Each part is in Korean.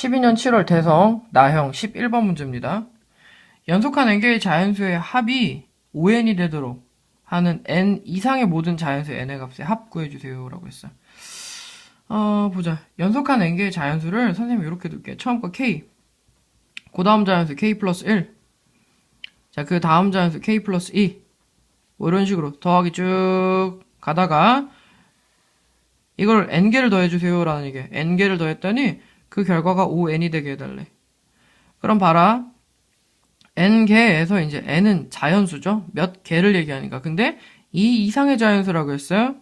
12년 7월 대성 나형 11번 문제입니다. 연속한 n개의 자연수의 합이 5n이 되도록 하는 n 이상의 모든 자연수 n의 값의 합 구해주세요 라고 했어요. 어, 보자. 연속한 n개의 자연수를 선생님이 이렇게 둘게요. 처음 거 k 그 다음 자연수 k 플러스 1 자, 그 다음 자연수 k 플러스 2 뭐 이런 식으로 더하기 쭉 가다가 이걸 n개를 더해주세요 라는 얘기예요. n개를 더했더니 그 결과가 5n이 되게 해달래. 그럼 봐라. n개에서 이제 n은 자연수죠. 몇 개를 얘기하니까. 근데 이 이상의 자연수라고 했어요.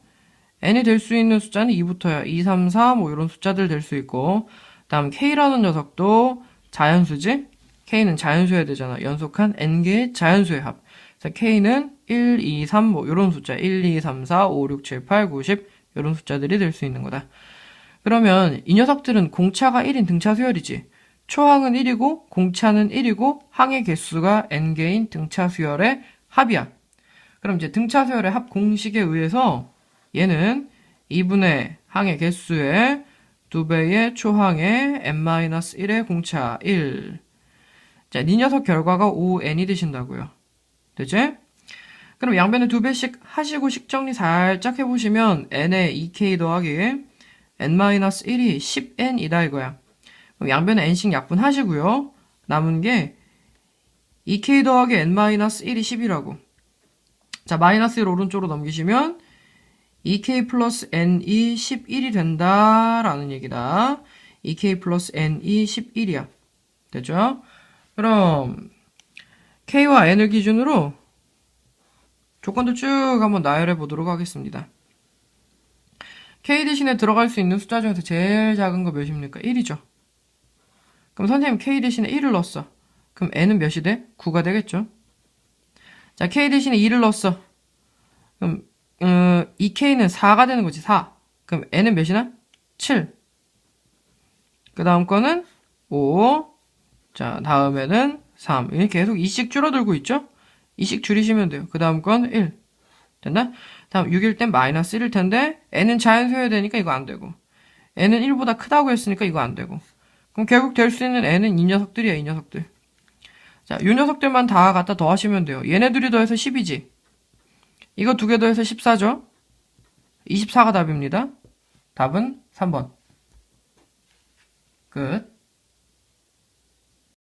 n이 될 수 있는 숫자는 2부터야. 2, 3, 4 뭐 이런 숫자들 될 수 있고 다음 k라는 녀석도 자연수지. k는 자연수여야 되잖아. 연속한 n개의 자연수의 합. 그래서 k는 1, 2, 3 뭐 이런 숫자 1, 2, 3, 4, 5, 6, 7, 8, 9, 10 이런 숫자들이 될 수 있는 거다. 그러면 이 녀석들은 공차가 1인 등차 수열이지. 초항은 1이고 공차는 1이고 항의 개수가 n개인 등차 수열의 합이야. 그럼 이제 등차 수열의 합 공식에 의해서 얘는 2분의 항의 개수의 2배의 초항의 n-1의 공차 1. 자, 이 녀석 결과가 5n이 되신다고요. 되지? 그럼 양변에 2배씩 하시고 식정리 살짝 해보시면 n에 2k 더하기 n-1이 10n이다 이거야. 그럼 양변에 n씩 약분하시고요. 남은 게 2k 더하기 n-1이 10이라고. 자, 마이너스 1 오른쪽으로 넘기시면 2k 플러스 n이 11이 된다라는 얘기다. 2k 플러스 n이 11이야. 되죠? 그럼 k와 n을 기준으로 조건도 쭉 한번 나열해 보도록 하겠습니다. K 대신에 들어갈 수 있는 숫자 중에서 제일 작은 거 몇입니까? 1이죠. 그럼 선생님 k 대신에 1을 넣었어. 그럼 n은 몇이 돼? 9가 되겠죠. 자, k 대신에 2를 넣었어. 그럼 어, 2k는 4가 되는 거지. 4. 그럼 n은 몇이나? 7. 그 다음 거는 5. 자, 다음에는 3. 이게 계속 2씩 줄어들고 있죠? 2씩 줄이시면 돼요. 그 다음 건 1. 됐나? 다음 6일 땐 마이너스 1일 텐데 n은 자연수여야 되니까 이거 안 되고 n은 1보다 크다고 했으니까 이거 안 되고 그럼 결국 될 수 있는 n은 이 녀석들이야 이 녀석들 자, 이 녀석들만 다 갖다 더하시면 돼요. 얘네들이 더해서 10이지. 이거 두 개 더해서 14죠? 24가 답입니다. 답은 3번. 끝.